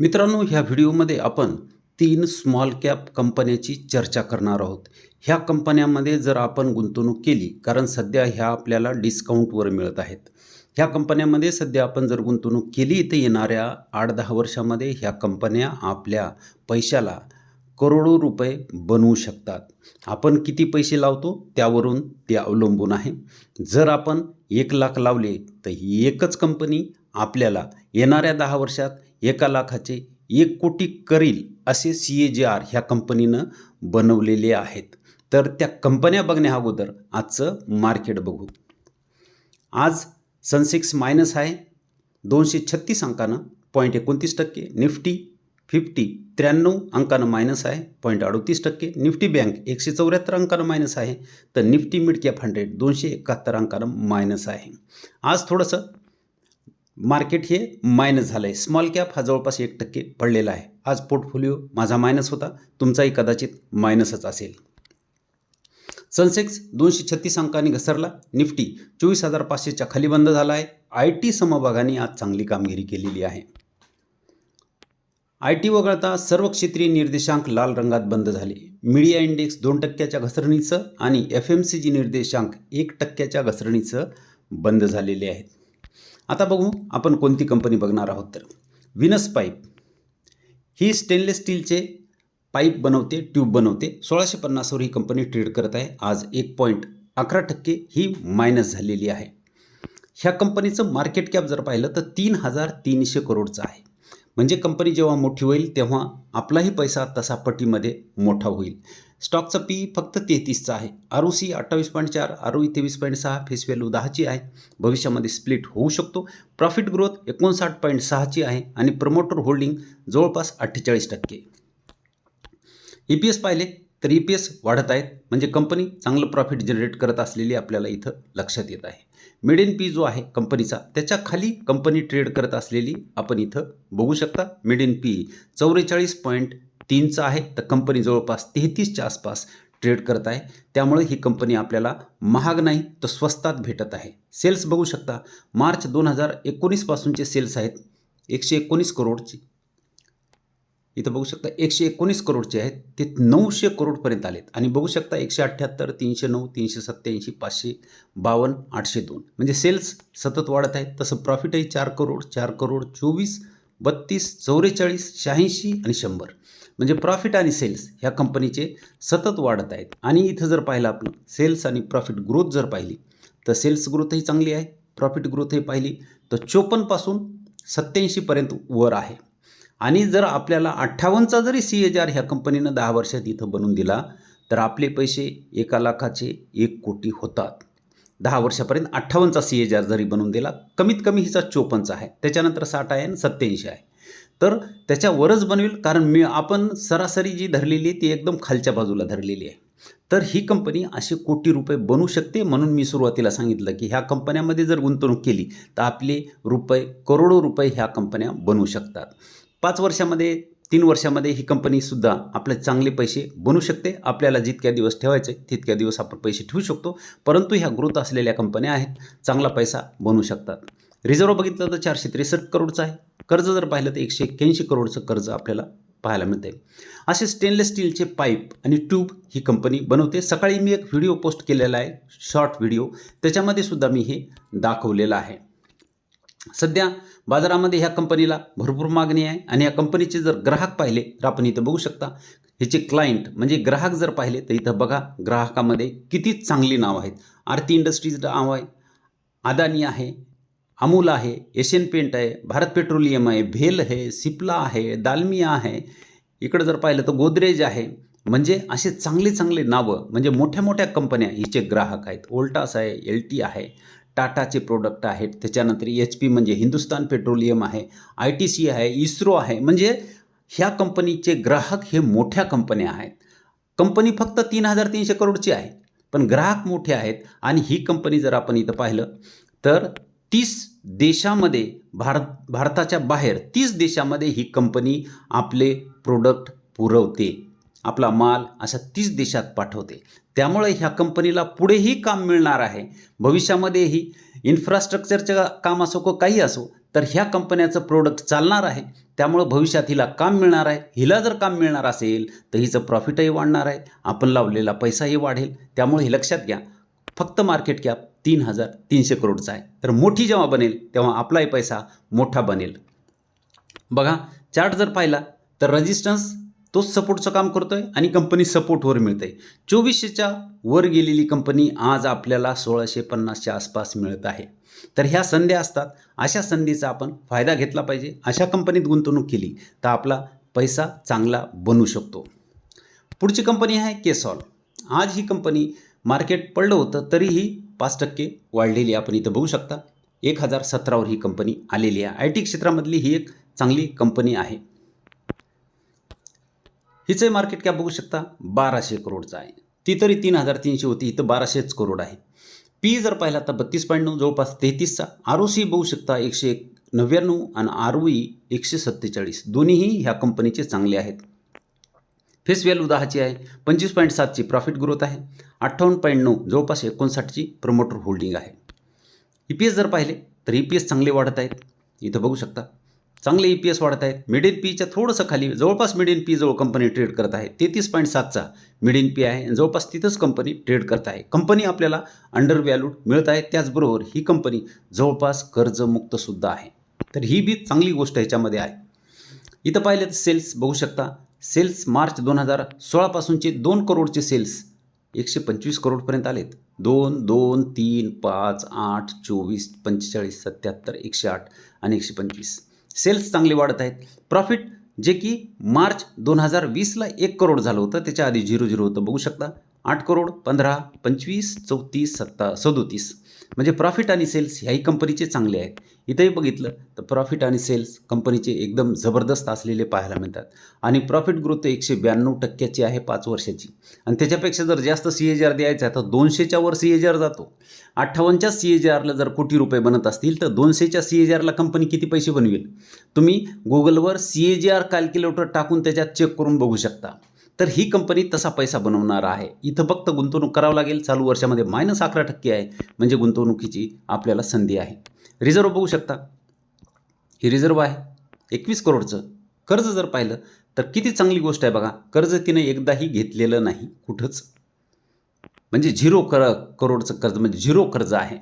मित्रांनो ह्या व्हिडिओमध्ये आपण तीन स्मॉल कॅप कंपन्याची चर्चा करणार आहोत. ह्या कंपन्यामध्ये जर आपण गुंतवणूक केली कारण सध्या ह्या आपल्याला डिस्काउंटवर मिळत आहेत. ह्या कंपन्यामध्ये सध्या आपण जर गुंतवणूक केली तर येणाऱ्या आठ दहा वर्षामध्ये ह्या कंपन्या आपल्या पैशाला करोडो रुपये बनवू शकतात. आपण किती पैसे लावतो त्यावरून ते अवलंबून आहे. जर आपण एक लाख लावले तर ही एकच कंपनी आपल्याला येणाऱ्या दहा वर्षात एका लाखाचे एक कोटी करील असे सी ए जे आर ह्या कंपनीनं बनवलेले आहेत. तर त्या कंपन्या बघण्या अगोदर आजचं मार्केट बघू. आज सनसेक्स मायनस आहे. दोनशे छत्तीस अंकानं पॉईंट एकोणतीस टक्के. निफ्टी फिफ्टी त्र्याण्णव अंकानं मायनस आहे. पॉईंट अडतीस टक्के. निफ्टी बँक एकशे चौऱ्याहत्तर अंकानं मायनस आहे. तर निफ्टी मिड कॅप हंड्रेड दोनशे एकाहत्तर अंकानं मायनस आहे. आज थोडंसं मार्केट हे मायनस झालं आहे स्मॉल कॅप हा जवळपास एक टक्के पडलेला आहे. आज पोर्टफोलिओ माझा मायनस होता. तुमचाही कदाचित मायनसच असेल. सनसेक्स दोनशे छत्तीस अंकांनी घसरला. निफ्टी चोवीस हजार पाचशेच्या खाली बंद झाला आहे आय टी समभागाने आज चांगली कामगिरी केलेली आहे. आय टी वगळता सर्व क्षेत्रीय निर्देशांक लाल रंगात बंद झाले. मीडिया इंडेक्स दोन टक्क्याच्या घसरणीचं आणि एफ एम सी जी निर्देशांक एक टक्क्याच्या घसरणीचं बंद झालेले आहेत. आता बघू आपण कोणती कंपनी बघणार आहोत तर. विनस पाईप ही स्टेनलेस स्टीलचे पाईप बनवते ट्यूब बनवते. सोळाशे पन्नासवर ही कंपनी ट्रेड करत आहे. आज एक पॉईंट अकरा टक्के ही मायनस झालेली आहे. ह्या कंपनीचं मार्केट कॅप जर पाहिलं तर तीन हजार तीनशे करोडचं आहे. म्हणजे कंपनी जेव्हा मोठी होईल तेव्हा आपलाही पैसा तसा पटीमध्ये मोठा होईल. स्टॉकचा पी फक्त तेहतीसचा आहे. आर ओ सी अठ्ठावीस पॉईंट चार आर ओ तेवीस पॉईंट सहा फेस व्हॅल्यू दहाची आहे. भविष्यामध्ये स्प्लिट होऊ शकतो. प्रॉफिट ग्रोथ एकोणसाठ पॉईंट सहाची आहे आणि प्रमोटर होल्डिंग जवळपास अठ्ठेचाळीस टक्के. ई पी एस पाहिले तर ई पी एस वाढत आहेत. म्हणजे कंपनी चांगलं प्रॉफिट जनरेट करत असलेली आपल्याला इथं लक्षात येत आहे. मिड इन पी जो आहे कंपनीचा त्याच्याखाली कंपनी ट्रेड करत असलेली आपण इथं बघू शकता. मिड इन पी चौवेचाळीस पॉईंट तीनचं आहे तर कंपनी जवळपास तेहतीसच्या आसपास ट्रेड करत आहे. त्यामुळे ही कंपनी आपल्याला महाग नाही तर स्वस्तात भेटत आहे. सेल्स बघू शकता मार्च दोन हजार एकोणीसपासूनचे सेल्स आहेत एकशे एकोणीस करोडची. इथं बघू शकता एकशे एकोणीस करोडचे आहेत ते नऊशे करोडपर्यंत आलेत. आणि बघू शकता एकशे अठ्ठ्याहत्तर तीनशे नऊ तीनशे सत्त्याऐंशी पाचशे बावन्न आठशे दोन. म्हणजे सेल्स सतत वाढत आहेत तसं प्रॉफिटही चार करोड चार करोड चोवीस बत्तीस चौवेचाळीस शहाऐंशी आणि शंभर. म्हणजे प्रॉफिट आणि सेल्स ह्या कंपनीचे सतत वाढत आहेत. आणि इथं जर पाहिलं आपण सेल्स आणि प्रॉफिट ग्रोथ जर पाहिली तर सेल्स ग्रोथही चांगली आहे. प्रॉफिट ग्रोथही पाहिली तर चोपन्नपासून सत्याऐंशीपर्यंत वर आहे. आणि जर आपल्याला अठ्ठावन्नचा जरी सी एच आर ह्या कंपनीनं दहा वर्षात इथं बनवून दिला तर आपले पैसे एका लाखाचे एक कोटी होतात. दहा वर्षापर्यंत अठ्ठावन्नचा सी एच आर जरी बनवून दिला कमीत कमी हिचा चोपन्नचा आहे. त्याच्यानंतर साठ आहे आणि सत्याऐंशी आहे. तर त्याच्यावरच बनवेल कारण मी आपण सरासरी जी धरलेली आहे ती एकदम खालच्या बाजूला धरलेली आहे. तर ही कंपनी असे कोटी रुपये बनू शकते म्हणून मी सुरुवातीला सांगितलं की ह्या कंपन्यामध्ये जर गुंतवणूक केली तर आपले रुपये करोडो रुपये ह्या कंपन्या बनवू शकतात. पाच वर्षामध्ये तीन वर्षामध्ये ही कंपनीसुद्धा आपले चांगले पैसे बनू शकते. आपल्याला जितक्या दिवस ठेवायचे तितक्या दिवस आपण पैसे ठेवू शकतो. परंतु ह्या ग्रोथ असलेल्या कंपन्या आहेत चांगला पैसा बनवू शकतात. रिझर्व बघितलं तर चारशे त्रेसष्ट करोडचं आहे. कर्ज जर पाहिलं तर एकशे एक्क्याऐंशी करोडचं कर्ज आपल्याला पाहायला मिळते असे स्टेनलेस स्टीलचे पाईप आणि ट्यूब ही कंपनी बनवते. सकाळी मी एक व्हिडिओ पोस्ट केलेला आहे शॉर्ट व्हिडिओ त्याच्यामध्ये सुद्धा मी हे दाखवलेलं आहे. सध्या बाजारामध्ये ह्या कंपनीला भरपूर मागणी आहे आणि या कंपनीचे जर ग्राहक पाहिले तर आपण इथं बघू शकता ह्याचे क्लायंट म्हणजे ग्राहक जर पाहिले तर इथं बघा ग्राहकामध्ये किती चांगली नाव आहेत. आरती इंडस्ट्रीज नाव आहे अदानी आहे अमूल आहे एशियन पेंट आहे भारत पेट्रोलियम आहे भेल आहे सिप्ला आहे दालमिया आहे. इकडं जर पाहिलं तर गोदरेज आहे. म्हणजे असे चांगले चांगले नावं म्हणजे मोठ्या मोठ्या कंपन्या हिचे ग्राहक आहेत. ओल्टास आहे एल टी आहे टाटाचे प्रोडक्ट आहेत. त्याच्यानंतर एच पी म्हणजे हिंदुस्तान पेट्रोलियम आहे आय टी सी आहे इस्रो आहे. म्हणजे ह्या कंपनीचे ग्राहक हे मोठ्या कंपन्या आहेत. कंपनी फक्त तीन हजार तीनशे करोडची आहे पण ग्राहक मोठे आहेत आणि ही कंपनी जर आपण इथं पाहिलं तर तीस देशामध्ये भारत भारताच्या बाहेर तीस देशामध्ये ही कंपनी आपले प्रोडक्ट पुरवते. आपला माल अशा तीस देशात पाठवते. त्यामुळे ह्या कंपनीला पुढेही काम मिळणार आहे. भविष्यामध्येही इन्फ्रास्ट्रक्चरचं काम असो को काही असो तर ह्या कंपन्याचं प्रोडक्ट चालणार आहे. त्यामुळं भविष्यात हिला काम मिळणार आहे. हिला जर काम मिळणार असेल तर हिचं प्रॉफिटही वाढणार आहे. आपण लावलेला पैसाही वाढेल. त्यामुळे हे लक्षात घ्या. फक्त मार्केट कॅप तीन हजार तीनशे करोडचा आहे. तर मोठी जेव्हा बनेल तेव्हा आपलाही पैसा मोठा बनेल. बघा चार्ट जर पाहिला तर रजिस्टन्स तोच सपोर्टचं काम करतो आहे आणि कंपनी सपोर्टवर मिळते चोवीसशेच्या वर गेलेली कंपनी आज आपल्याला सोळाशे पन्नासच्या आसपास मिळत आहे. तर ह्या संध्या असतात. अशा संधीचा आपण फायदा घेतला पाहिजे. अशा कंपनीत गुंतवणूक केली तर आपला पैसा चांगला बनू शकतो. पुढची कंपनी आहे केसॉल आज ही कंपनी मार्केट पडलं होतं तरीही पाच टक्के वाढलेली आपण इथं बघू शकता. एक हजार सतरावर ही कंपनी आलेली आहे. आय टी क्षेत्रामधली ही एक चांगली कंपनी आहे. हिचं मार्केट कॅप बघू शकता बाराशे करोडचं आहे. ती तरी तीन हजार तीनशे होती इथं बाराशेच करोड आहे. पी जर पाहिला तर बत्तीस पॉईंट नऊ जवळपास तेहतीसचा. आर ओ सी बघू शकता एकशे एक नव्याण्णव आणि आर ओ ई एकशे सत्तेचाळीस. दोन्हीही ह्या कंपनीचे चांगले आहेत. फेस व्हॅल्यू दहाची आहे पंचवीस पॉईंट सातची प्रॉफिट ग्रोथ आहे. अठ्ठावन्न पॉईंट नऊ जवळपास एकोणसाठची प्रमोटर होल्डिंग आहे. ई पी एस जर पाहिले तर ई पी एस चांगले वाढत आहेत. इथं बघू शकता चांगले ई पी एस वाढत आहेत. मिड इन पीच्या थोडंसं खाली जवळपास मिड इन पी जवळ कंपनी ट्रेड करत आहे. तेहतीस पॉईंट सातचा मिड इन पी आहे आणि जवळपास तिथंच कंपनी ट्रेड करत आहे. कंपनी आपल्याला अंडर व्हॅल्यूड मिळत आहे. त्याचबरोबर ही कंपनी जवळपास कर्जमुक्तसुद्धा आहे. तर ही बी चांगली गोष्ट ह्याच्यामध्ये आहे. इथं पाहिलं तर सेल्स बघू शकता. सेल्स मार्च दोन हजार सोळापासूनचे दोन करोडचे सेल्स एकशे पंचवीस करोडपर्यंत आलेत. दोन दोन तीन पाच आठ चोवीस पंचेचाळीस सत्याहत्तर एकशे आठ आणि एकशे पंचवीस. सेल्स चांगले वाढत आहेत. प्रॉफिट जे की मार्च दोन हजार वीसला एक करोड झालं होतं त्याच्या आधी झिरो झिरो होतं. बघू शकता आठ करोड पंधरा पंचवीस चौतीस सत्ता सदोतीस. म्हणजे प्रॉफिट आणि सेल्स ह्याही कंपनीचे चांगले आहेत. इथंही बघितलं तर प्रॉफिट आणि सेल्स कंपनीचे एकदम जबरदस्त असलेले पाहायला मिळतात. आणि प्रॉफिट ग्रोथ एकशे ब्याण्णव टक्क्याची आहे पाच वर्षाची. आणि त्याच्यापेक्षा जर जास्त सी ए आर द्यायचा तर दोनशेच्या वर सी ए जी आर जातो. अठ्ठावन्नच्या सी ए जी आरला जर कोटी रुपये बनत असतील तर दोनशेच्या सी ए जी आरला कंपनी किती पैसे बनवेल? तुम्ही गुगलवर C A G R calculator टाकून त्याच्यात चेक करून बघू शकता. तर ही कंपनी तसा पैसा बनवणार आहे. इथं फक्त गुंतवणूक करावं लागेल. चालू वर्षामध्ये मायनस अकरा टक्के आहे. म्हणजे गुंतवणुकीची आपल्याला संधी आहे. रिझर्व बघू शकता. ही रिझर्व आहे. एकवीस करोडचं. कर्ज जर पाहिलं तर किती चांगली गोष्ट आहे बघा. कर्ज तिने एकदाही घेतलेलं नाही. कुठंच? म्हणजे झिरो कर करोडचं कर्ज म्हणजे झिरो कर्ज आहे.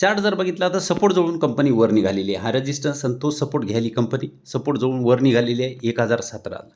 चार्ट जर बघितला तर सपोर्ट जवळून कंपनी वर निघालेली आहे. हा रजिस्टन्स आणि तो सपोर्ट घ्यायली कंपनी सपोर्ट जवळून वर निघालेली आहे. एक हजार सतराला.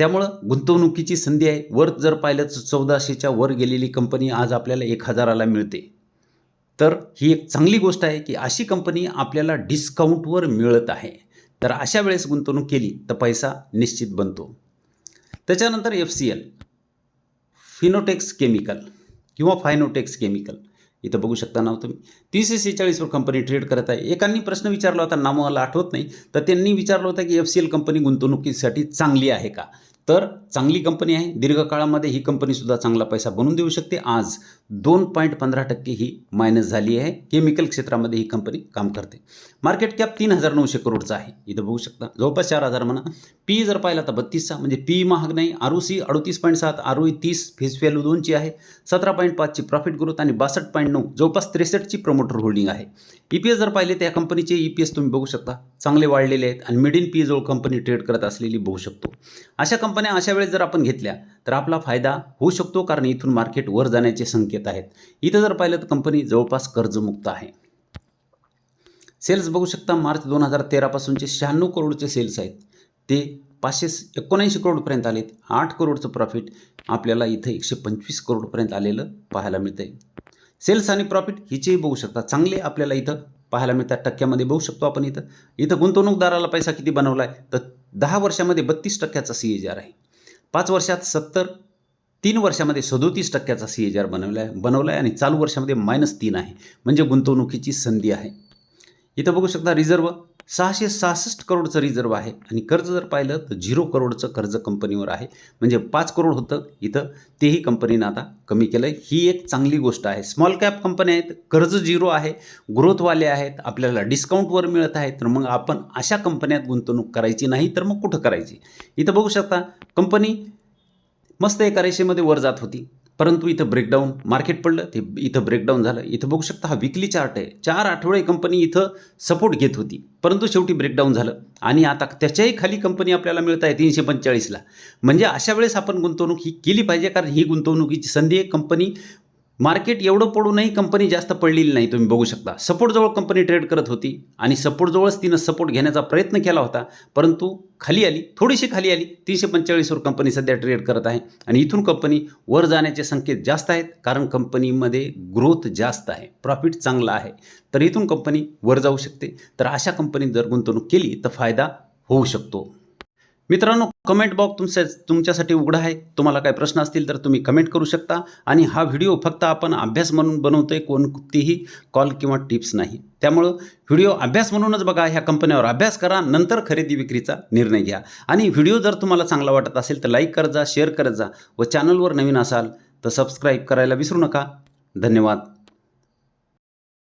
त्यामुळं गुंतवणुकीची संधी आहे. वर जर पाहिलं तर चौदाशेच्या वर गेलेली कंपनी आज आपल्याला एक हजाराला मिळते. तर ही एक चांगली गोष्ट आहे की अशी कंपनी आपल्याला डिस्काउंटवर मिळत आहे. तर अशा वेळेस गुंतवणूक केली तर पैसा निश्चित बनतो. त्याच्यानंतर F C L Fineotex chemical किंवा फायनोटेक्स केमिकल. इथं बघू शकता नाव तुम्ही. तीसशे सेहेचाळीसवर कंपनी ट्रेड करत आहे. एकांनी प्रश्न विचारला होता नाव मला आठवत नाही. तर त्यांनी विचारलं होतं की एफ सी एल कंपनी गुंतवणुकीसाठी चांगली आहे का? तर चांगली कंपनी आहे. दीर्घकाळामध्ये ही कंपनीसुद्धा चांगला पैसा बनवून देऊ शकते. आज दोन पॉईंट पंधरा टक्के ही मायनस झाली आहे. केमिकल क्षेत्रामध्ये ही कंपनी काम करते. मार्केट कॅप तीन हजार नऊशे करोडचा आहे. इथं बघू शकता. जवळपास चार हजार म्हणा. पी जर पाहिला तर बत्तीसचा म्हणजे पी महाग नाही. आर ओ सी अडतीस पॉईंट सात आर ओ तीस फेस व्हॅल्यू दोनची आहे. सतरा पॉईंट पाचची प्रॉफिट ग्रोथ आणि बासष्ट पॉईंट नऊ जवळपास त्रेसष्टची प्रमोटर होल्डिंग आहे. ई पी एस जर पाहिले तर या कंपनीचे ई पी एस तुम्ही बघू शकता. चांगले वाढलेले आहेत आणि मिड इन पी जवळ कंपनी ट्रेड करत असलेली बघू शकतो. अशा कंपन्या अशा वेळेस जर आपण घेतल्या तर आपला फायदा होऊ शकतो कारण इथून मार्केट वर जाण्याचे संकेत आहेत. इथं जर पाहिलं तर कंपनी जवळपास कर्जमुक्त आहे. सेल्स बघू शकता मार्च दोन हजार तेरापासूनचे शहाण्णव करोडचे सेल्स आहेत. ते पाचशे एकोणऐंशी करोडपर्यंत आलेत. आठ करोडचं प्रॉफिट आपल्याला इथं एकशे पंचवीस करोडपर्यंत आलेलं पाहायला मिळतं आहे सेल्स आणि प्रॉफिट हिचेही बघू शकता. चांगले आपल्याला इथं पाहायला मिळतात. टक्क्यामध्ये बघू शकतो आपण इथं. इथं गुंतवणूकदाराला पैसा किती बनवला आहे तर दहा वर्षामध्ये बत्तीस टक्क्याचा सी एच आर आहे. पाच वर्षात सत्तर तीन वर्षामध्ये सदोतीस टक्क्याचा सी एच आर बनवला आहे बनवला आहे आणि चालू वर्षामध्ये मायनस तीन आहे. म्हणजे गुंतवणुकीची संधी आहे. इथं बघू शकता रिझर्व सहाशे सहासष्ट करोडचं रिझर्व आहे. आणि कर्ज जर पाहिलं तर झिरो करोडचं कर्ज कंपनीवर आहे. म्हणजे पाच करोड होतं इथं. तेही कंपनीनं आता कमी केलं आहे ही एक चांगली गोष्ट आहे. स्मॉल कॅप कंपन्या आहेत. कर्ज झिरो आहे. ग्रोथवाले आहेत. आपल्याला डिस्काउंटवर मिळत आहे. तर मग आपण अशा कंपन्यात गुंतवणूक करायची नाही तर मग कुठं करायची? इथं बघू शकता कंपनी मस्त एका रेषेमध्ये वर जात होती. परंतु इथं ब्रेकडाऊन मार्केट पडलं ते इथं ब्रेकडाऊन झालं. इथं बघू शकता हा विकली चार्ट आहे. चार आठवडे कंपनी इथं सपोर्ट घेत होती. परंतु शेवटी ब्रेकडाऊन झालं. आणि आता त्याच्याही खाली कंपनी आपल्याला मिळत आहे तीनशे पंचेचाळीसला. म्हणजे अशा वेळेस आपण गुंतवणूक ही केली पाहिजे कारण ही गुंतवणुकीची संधी आहे. कंपनी मार्केट एवढं पडूनही कंपनी जास्त पडलेली नाही तुम्ही बघू शकता. सपोर्टजवळ कंपनी ट्रेड करत होती आणि सपोर्टजवळच तिनं सपोर्ट घेण्याचा प्रयत्न केला होता परंतु खाली आली थोडीशी खाली आली तीनशे पंचेचाळीसवर कंपनी सध्या ट्रेड करत आहे आणि इथून कंपनी वर जाण्याचे संकेत जास्त आहेत कारण कंपनीमध्ये ग्रोथ जास्त आहे प्रॉफिट चांगला आहे. तर इथून कंपनी वर जाऊ शकते तर अशा कंपनीत जर गुंतवणूक केली तर फायदा होऊ शकतो. मित्रांनो कमेंट बॉक्स तुमच्या तुमच्यासाठी उघडा आहे. तुम्हाला काही प्रश्न असतील तर तुम्ही कमेंट करू शकता. आणि हा व्हिडिओ फक्त आपण अभ्यास म्हणून बनवतो आहे कोणतीही कॉल किंवा टिप्स नाही. त्यामुळं व्हिडिओ अभ्यास म्हणूनच बघा ह्या कंपन्यावर अभ्यास करा नंतर खरेदी विक्रीचा निर्णय घ्या. आणि व्हिडिओ जर तुम्हाला चांगला वाटत असेल तर लाईक करत जा शेअर करत जा व चॅनलवर नवीन असाल तर सबस्क्राईब करायला विसरू नका. धन्यवाद.